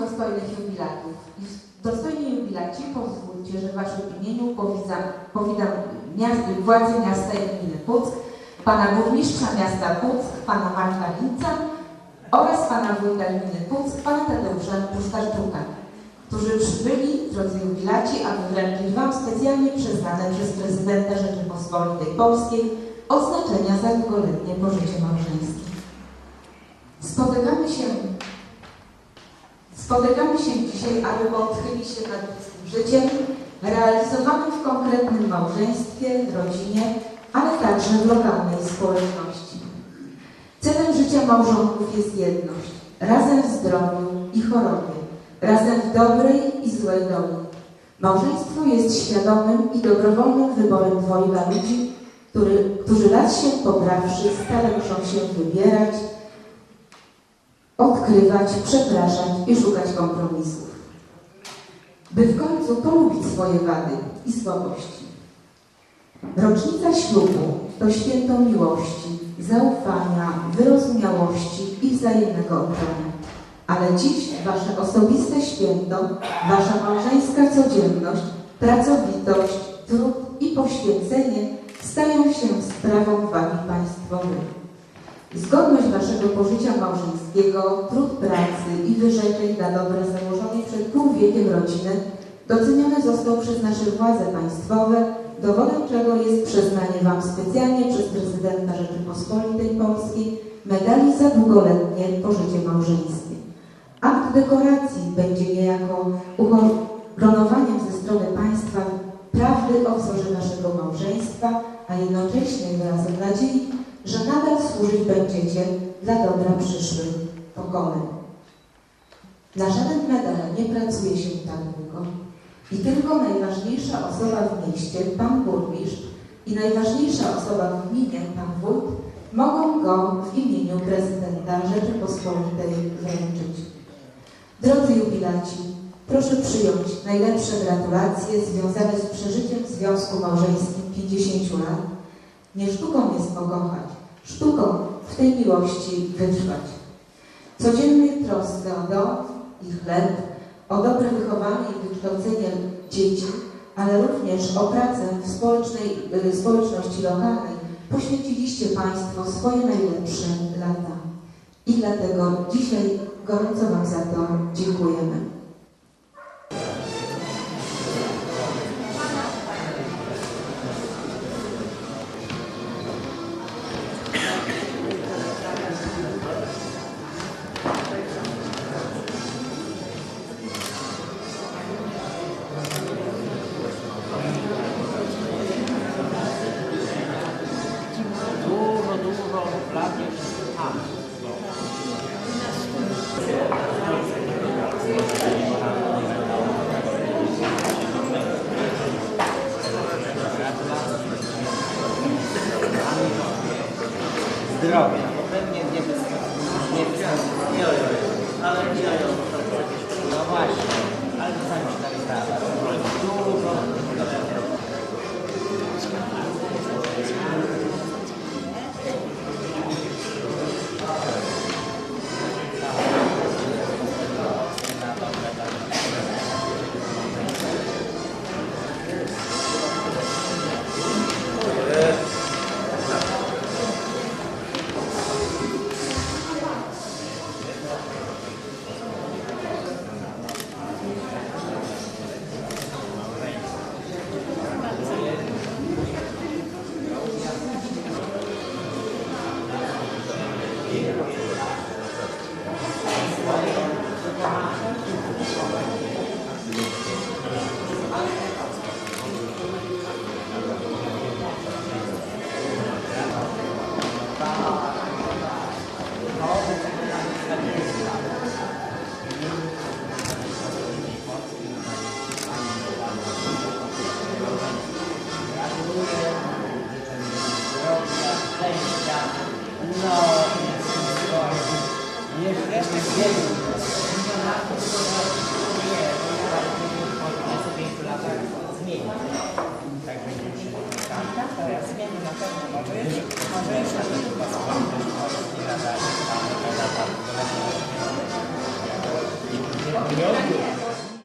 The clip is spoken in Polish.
dostojnych jubilatów. Dostojni jubilaci pozwólcie, że w Waszym imieniu powitam, powitam miast, władze miasta i gminy Puck, Pana Burmistrza Miasta Puck, Pana Marka Linca oraz Pana Wójta Gminy Puck, Pana Tadeusza Puszkarczuka, którzy przybyli, drodzy jubilaci, aby wręczyć Wam specjalnie przyznane przez Prezydenta Rzeczypospolitej Polskiej oznaczenia za długoletnie pożycie małżeńskie. Spotykamy się, spotykamy się dzisiaj, aby poodchylić się nad ludzkim życiem, realizowanym w konkretnym małżeństwie, rodzinie, ale także w lokalnej społeczności. Celem życia małżonków jest jedność, razem w zdrowiu i chorobie, razem w dobrej i złej doli. Małżeństwo jest świadomym i dobrowolnym wyborem dwojga ludzi, który, którzy raz się pobrawszy stale muszą się wybierać, odkrywać, przepraszać i szukać kompromisów. By w końcu polubić swoje wady i słabości. Rocznica ślubu to święto miłości, zaufania, wyrozumiałości i wzajemnego obrony. Ale dziś Wasze osobiste święto, Wasza małżeńska codzienność, pracowitość, trud i poświęcenie stają się sprawą Wami państwowej. Zgodność Waszego pożycia małżeńskiego, trud pracy i wyrzeczeń na dobre założonej przed pół wiekiem rodziny doceniony został przez nasze władze państwowe, dowodem czego jest przyznanie Wam specjalnie przez Prezydenta Rzeczypospolitej Polskiej medali za długoletnie pożycie małżeńskie. Akt dekoracji będzie niejako ukoronowaniem ze strony państwa prawdy o wzorze naszego małżeństwa, a jednocześnie wyrazem nadziei, że nadal służyć będziecie dla dobra przyszłych pokoleń. Na żaden medal nie pracuje się tak długo i tylko najważniejsza osoba w mieście, pan burmistrz i najważniejsza osoba w gminie, pan wójt, mogą go w imieniu prezydenta Rzeczypospolitej wręczyć. Drodzy jubilaci, proszę przyjąć najlepsze gratulacje związane z przeżyciem związku małżeńskim 50 lat. Nie sztuką jest pokochać, sztuką w tej miłości wytrwać. Codziennie troskę o dom i chleb, o dobre wychowanie i wykształcenie dzieci, ale również o pracę w społecznej, y, społeczności lokalnej poświęciliście Państwo swoje najlepsze lata. I dlatego dzisiaj gorąco Wam za to 19. Entendeu?